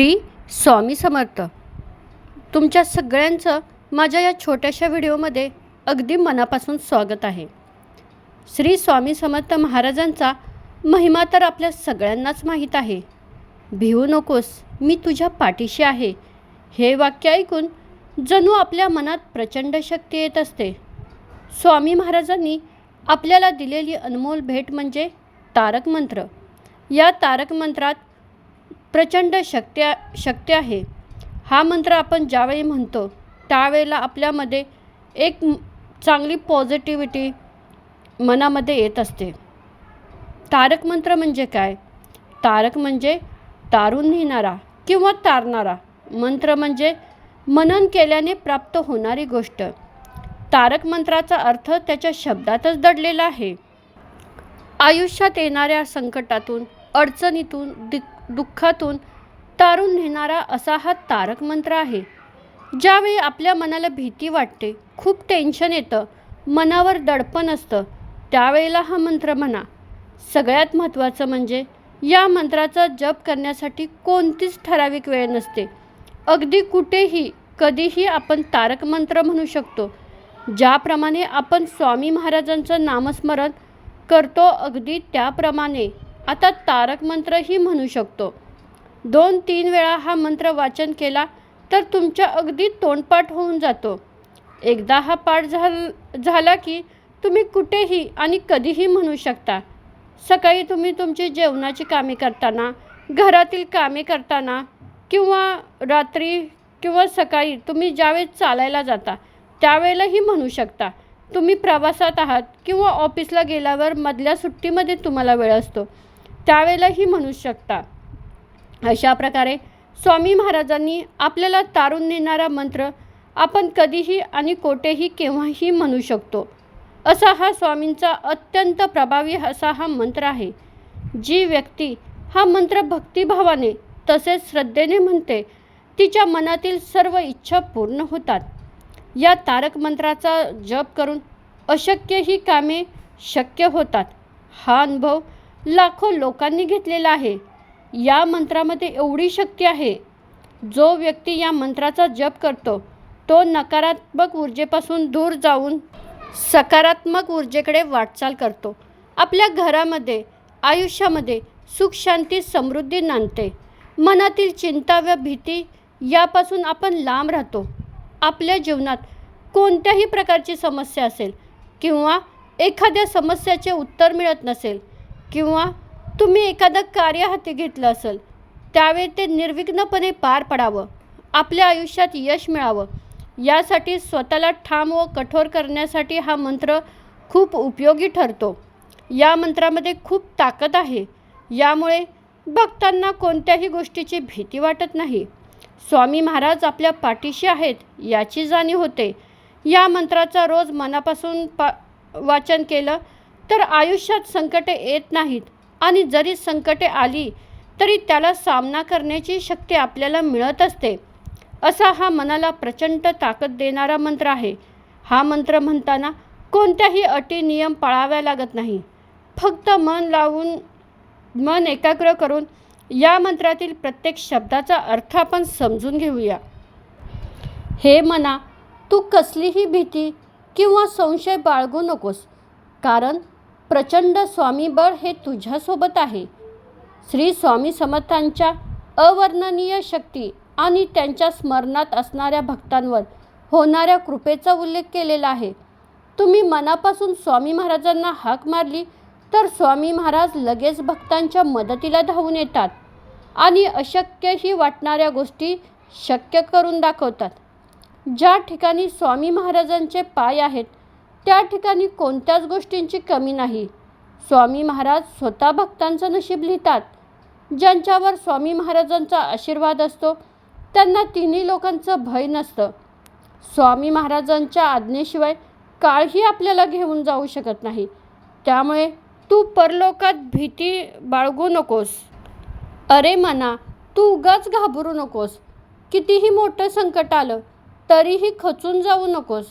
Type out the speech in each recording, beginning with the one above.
श्री स्वामी समर्थ. तुमच्या सगळ्यांचं माझ्या या छोट्याशा व्हिडिओमध्ये अगदी मनापासून स्वागत आहे. श्री स्वामी समर्थ महाराजांचा महिमा तर आपल्या सगळ्यांनाच माहीत आहे. भिवू नकोस मी तुझ्या पाठीशी आहे. हे वाक्य ऐकून जणू आपल्या मनात प्रचंड शक्ती येत असते. स्वामी महाराजांनी आपल्याला दिलेली अनमोल भेट म्हणजे तारक मंत्र या तारक मंत्रात प्रचंड शक्ती शक्ती आहे. हा मंत्र आपण ज्यावेळी म्हणतो त्यावेळेला आपल्यामध्ये एक चांगली पॉझिटिव्हिटी मनामध्ये येत असते. तारक मंत्र म्हणजे काय? तारक म्हणजे तारून नेणारा किंवा तारणारा. मंत्र म्हणजे मनन केल्याने प्राप्त होणारी गोष्ट. तारक मंत्राचा अर्थ त्याच्या शब्दातच दडलेला आहे. आयुष्यात येणाऱ्या संकटातून अडचणीतून दि दुःखातून तारून नेणारा असा हा तारक मंत्र आहे. ज्यावेळी आपल्या मनाला भीती वाटते खूप टेन्शन येतं मनावर दडपण असतं त्यावेळेला हा मंत्र म्हणा. सगळ्यात महत्त्वाचं म्हणजे या मंत्राचा जप करण्यासाठी कोणतीच ठराविक वेळ नसते. अगदी कुठेही कधीही आपण तारक मंत्र म्हणू शकतो. ज्याप्रमाणे आपण स्वामी महाराजांचं नामस्मरण करतो अगदी त्याप्रमाणे आता तारक मंत्रही म्हणू शकतो. दोन तीन वेळा हा मंत्र वाचन केला तर तुमच्या अगदी तोंडपाठ होऊन जातो. एकदा हा पाठ झाल झाला की तुम्ही कुठेही आणि कधीही म्हणू शकता. सकाळी तुम्ही तुमची जेवणाची कामे करताना घरातील कामे करताना किंवा रात्री किंवा सकाळी तुम्ही ज्यावेळेस चालायला जाता त्यावेळेलाही म्हणू शकता. तुम्ही प्रवासात आहात किंवा ऑफिसला गेल्यावर मधल्या सुट्टीमध्ये तुम्हाला वेळ असतो. त्यावेळेलाही म्हणू शकता. अशा प्रकारे स्वामी महाराजांनी आपल्याला तारून नेणारा मंत्र आपण कधीही आणि कोठेही केव्हाही म्हणू शकतो. असा हा स्वामींचा अत्यंत प्रभावी असा हा मंत्र आहे. जी व्यक्ती हा मंत्र भक्तिभावाने तसेच श्रद्धेने म्हणते तिच्या मनातील सर्व इच्छा पूर्ण होतात. या तारक मंत्राचा जप करून अशक्य ही कामे शक्य होतात. हा अनुभव लाखो लोकांनी घेतलेला आहे. या मंत्रामध्ये एवढी शक्ती आहे. जो व्यक्ती या मंत्राचा जप करतो तो नकारात्मक ऊर्जेपासून दूर जाऊन सकारात्मक ऊर्जेकडे वाटचाल करतो. आपल्या घरामध्ये आयुष्यामध्ये सुख शांती समृद्धी नांदते. मनातील चिंता व भीती यापासून आपण लांब राहतो. आपल्या जीवनात कोणत्याही प्रकारची समस्या असेल किंवा एखाद्या समस्याचे उत्तर मिळत नसेल किंवा तुम्ही एखादं कार्य हाती घेतलं असेल त्यावेळी ते निर्विघ्नपणे पार पडावं आपल्या आयुष्यात यश मिळावं. यासाठी स्वतःला ठाम व कठोर करण्यासाठी हा मंत्र खूप उपयोगी ठरतो. या मंत्रामध्ये खूप ताकद आहे. यामुळे भक्तांना कोणत्याही गोष्टीची भीती वाटत नाही. स्वामी महाराज आपल्या पाठीशी आहेत याची जाणीव होते. या मंत्राचा रोज मनापासून पा वाचन केलं तर आयुष्यात संकटे येत नाहीत. आणि जरी संकटे आली तरी त्याला सामना करण्याची शक्ती आपल्याला मिळत असते. असा हा मनाला प्रचंड ताकद देणारा मंत्र आहे. हा मंत्र म्हणताना कोणत्याही अटी नियम पाळाव्या लागत नाही. फक्त मन लावून मन एकाग्र करून या मंत्रातील प्रत्येक शब्दाचा अर्थ आपण समजून घेऊया. हे मना तू कसलीही भीती किंवा संशय बाळगू नकोस. कारण प्रचंड स्वामीबळ हे तुझ्यासोबत आहे. श्री स्वामी समर्थांच्या अवर्णनीय शक्ती आणि त्यांच्या स्मरणात असणाऱ्या भक्तांवर होणाऱ्या कृपेचा उल्लेख केलेला आहे. तुम्ही मनापासून स्वामी महाराजांना हाक मारली तर स्वामी महाराज लगेच भक्तांच्या मदतीला धावून येतात आणि अशक्यही वाटणाऱ्या गोष्टी शक्य करून दाखवतात. ज्या ठिकाणी स्वामी महाराजांचे पाय आहेत त्या ठिकाणी कोणत्याच गोष्टींची कमी नाही. स्वामी महाराज स्वतः भक्तांचं नशीब लिहितात. ज्यांच्यावर स्वामी महाराजांचा आशीर्वाद असतो त्यांना तिन्ही लोकांचं भय नसतं. स्वामी महाराजांच्या आज्ञेशिवाय काळही आपल्याला घेऊन जाऊ शकत नाही. त्यामुळे तू परलोकात भीती बाळगू नकोस. अरे मना तू उगाच घाबरू नकोस. कितीही मोठं संकट आलं तरीही खचून जाऊ नकोस.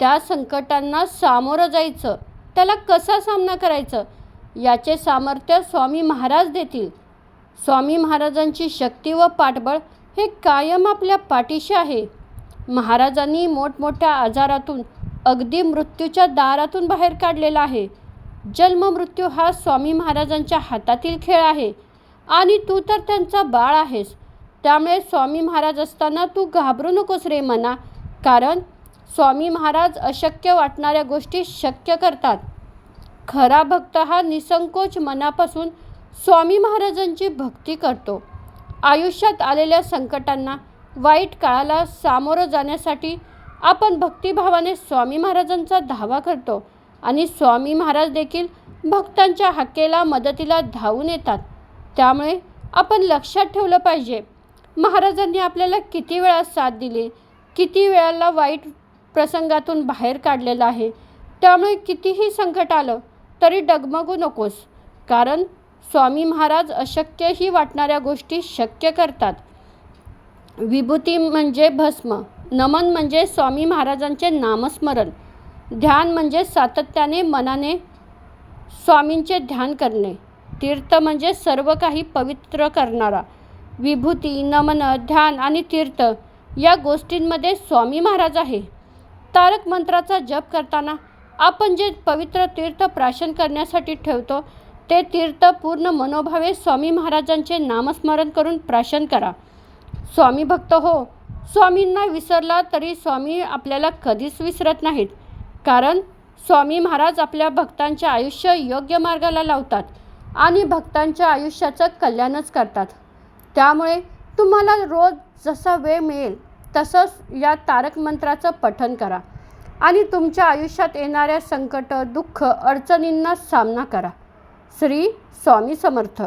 त्या संकटांना सामोरं जायचं त्याला कसा सामना करायचं याचे सामर्थ्य स्वामी महाराज देतील. स्वामी महाराजांची शक्ती व पाठबळ हे कायम आपल्या पाठीशी आहे. महाराजांनी मोठमोठ्या आजारातून अगदी मृत्यूच्या दारातून बाहेर काढलेला आहे. जन्म मृत्यू हा स्वामी महाराजांच्या हातातील खेळ आहे. आणि तू तर त्यांचा बाळ आहेस. त्यामुळे स्वामी महाराज असताना तू घाबरू नकोस रे मना. कारण स्वामी महाराज अशक्य वाटणाऱ्या गोष्टी शक्य करतात. खरा भक्त हा निसंकोच मनापासून स्वामी महाराजांची भक्ती करतो. आयुष्यात आलेल्या संकटांना वाईट काळाला सामोरं जाण्यासाठी आपण भक्तिभावाने स्वामी महाराजांचा धावा करतो आणि स्वामी महाराज देखील भक्तांच्या हाकेला मदतीला धावून येतात. त्यामुळे आपण लक्षात ठेवलं पाहिजे महाराजांनी आपल्याला किती वेळा साथ दिली किती वेळाला वाईट प्रसंगातून बाहेर काढलेलं आहे. त्यामुळे कितीही संकट आलं तरी डगमगू नकोस. कारण स्वामी महाराज अशक्यही वाटणाऱ्या गोष्टी शक्य करतात. विभूती म्हणजे भस्म नमन म्हणजे स्वामी महाराजांचे नामस्मरण ध्यान म्हणजे सातत्याने मनाने स्वामींचे ध्यान करणे तीर्थ म्हणजे सर्व काही पवित्र करणारा. विभूती नमन ध्यान आणि तीर्थ या गोष्टींमध्ये स्वामी महाराज आहे. तारक मंत्राचा जप करताना आपण जे पवित्र तीर्थ प्राशन करण्यासाठी ठेवतो ते तीर्थ पूर्ण मनोभावे स्वामी महाराजांचे नामस्मरण करून प्राशन करा. स्वामी भक्त हो स्वामींना विसरला तरी स्वामी आपल्याला कधीच विसरत नाहीत कारण स्वामी महाराज आपल्या भक्तांचे आयुष्य योग्य मार्गाला लावतात आणि भक्तांच्या आयुष्याचं कल्याणच करतात. त्यामुळे तुम्हाला रोज जसा वेळ मिळेल तसंच या तारक मंत्राचं पठन करा. आणि तुमच्या आयुष्यात येणाऱ्या संकट दुःख अडचणींना सामना करा. श्री स्वामी समर्थ.